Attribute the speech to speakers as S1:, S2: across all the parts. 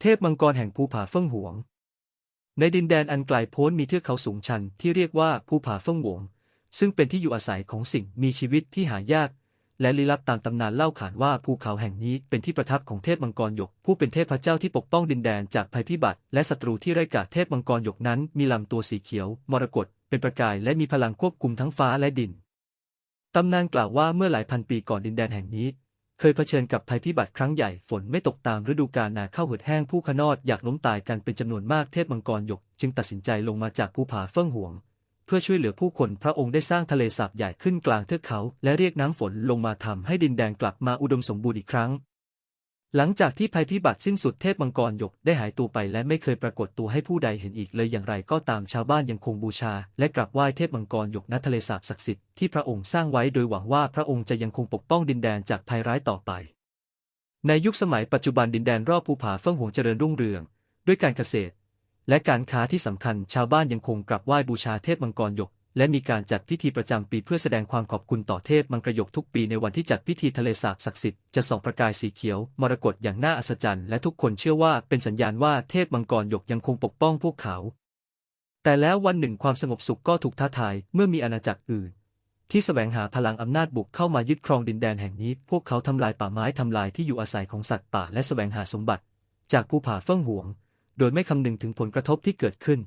S1: เทพมังกรแห่งภูผาเฟิ่งหวง ในดินแดนอันไกลโพ้นมีเทือกเขาสูงชันที่เรียกว่าภูผาเฟิ่งหวง ซึ่งเป็นที่อยู่อาศัยของสิ่งมีชีวิตที่หายาก และลี้ลับตามตำนานเล่าขานว่าภูเขาแห่งนี้เป็นที่ประทับของเทพมังกรหยก ผู้เป็นเทพเจ้าที่ปกป้องดินแดนจากภัยพิบัติ และศัตรูที่ไร้กาจเทพมังกรหยกนั้น มีลำตัวสีเขียว มรกตเป็นประกายและมีพลังควบคุมทั้งฟ้าและดินตำนานกล่าวว่าเมื่อหลายพันปีก่อนดินแดนแห่งนี้ เคยเผชิญกับภัยพิบัติครั้งใหญ่ฝนไม่ตกตามฤดูกาลนาข้าวเหือดแห้งผู้ขนอดอยากล้มตายกันเป็นจำนวนมากเทพมังกรหยก จึงตัดสินใจลงมาจากภูผาเฟื่องหวง เพื่อช่วยเหลือผู้คนพระองค์ได้สร้างทะเลสาบใหญ่ขึ้นกลางเทือกเขา และเรียกน้ำฝนลงมาทำให้ดินแดงกลับมาอุดมสมบูรณ์อีกครั้ง หลังจากที่ภัยพิบัติสิ้นสุดเทพมังกรหยกได้หายตัวไปและไม่เคยปรากฏตัวให้ผู้ใดเห็นอีกเลยอย่างไรก็ตามชาวบ้านยังคงบูชา และกราบไหว้เทพมังกรหยกณทะเลสาบศักดิ์สิทธิ์ที่พระองค์สร้างไว้โดยหวังว่าพระองค์จะยังคงปกป้องดินแดนจากภัยร้ายต่อไป ในยุคสมัยปัจจุบันดินแดนรอบภูผาเฟิ่องหวงเจริญรุ่งเรือง ด้วยการเกษตร และการค้าที่สำคัญชาวบ้านยังคงกราบไหว้บูชาเทพมังกรหยก และมีการจัดพิธีประจำปีเพื่อแสดงความขอบคุณต่อเทพมังกรยกทุกปีในวันที่จัดพิธีทะเลสาบศักดิ์สิทธิ์จะส่องประกายสีเขียว มรกตอย่างน่าอัศจรรย์และทุกคนเชื่อว่าเป็นสัญญาณว่าเทพมังกรยกยังคงปกป้องพวกเขา แต่แล้ววันหนึ่งความสงบสุขก็ถูกท้าทายเมื่อมีอาณาจักรอื่น ที่แสวงหาพลังอำนาจบุกเข้ามายึดครองดินแดนแห่งนี้ พวกเขาทำลายป่าไม้ทำลายที่อยู่อาศัยของสัตว์ป่าและแสวงหาสมบัติ จากภูผาเฟิ่องหวง โดยไม่คำนึงถึงผลกระทบที่เกิดขึ้น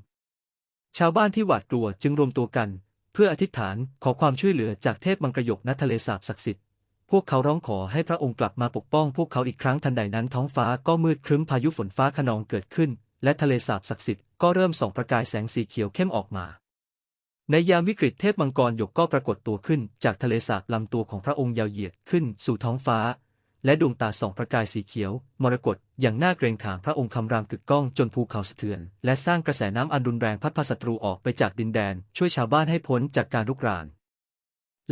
S1: ชาวบ้านที่หวาดกลัวจึงรวมตัวกัน เพื่ออธิษฐานขอความช่วยเหลือจากเทพมังกรหยกณทะเลสาบศักดิ์สิทธิ์พวกเขาร้องขอให้พระองค์กลับมาปกป้องพวกเขาอีกครั้งทันใดนั้นท้องฟ้าก็มืดครึ้มพายุฝนฟ้าคะนองเกิดขึ้น และทะเลสาบศักดิ์สิทธิ์ก็เริ่มส่องประกายแสงสีเขียวเข้มออกมา ในยามวิกฤตเทพมังกรหยกก็ปรากฏตัวขึ้น จากทะเลสาบลำตัวของพระองค์ยาวเหยียดขึ้นสู่ท้องฟ้า และดวงตาสองประกายสีเขียว มรกตอย่างน่าเกรงขามพระองค์คำรามกึกก้องจนภูเขาสะเทือน และสร้างกระแสน้ำอันรุนแรงพัดพาศัตรูออกไปจากดินแดน ช่วยชาวบ้านให้พ้นจากการรุกราน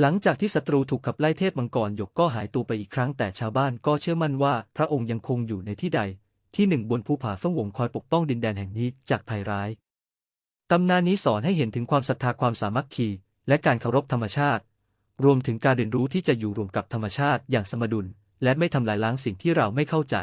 S1: หลังจากที่ศัตรูถูกขับไล่เทพมังกรหยกก็หายตัวไปอีกครั้งแต่ชาวบ้านก็เชื่อมั่นว่าพระองค์ยังคงอยู่ในที่ใด ที่หนึ่งบนภูผาเฟื่องหวงคอยปกป้องดินแดนแห่งนี้จากภัยร้ายตำนานนี้สอนให้เห็นถึงความศรัทธาความสามัคคีและการเคารพธรรมชาติ รวมถึงการเรียนรู้ที่จะอยู่รวมกับธรรมชาติอย่างสมดุล และไม่ทำลายล้างสิ่งที่เราไม่เข้าใจ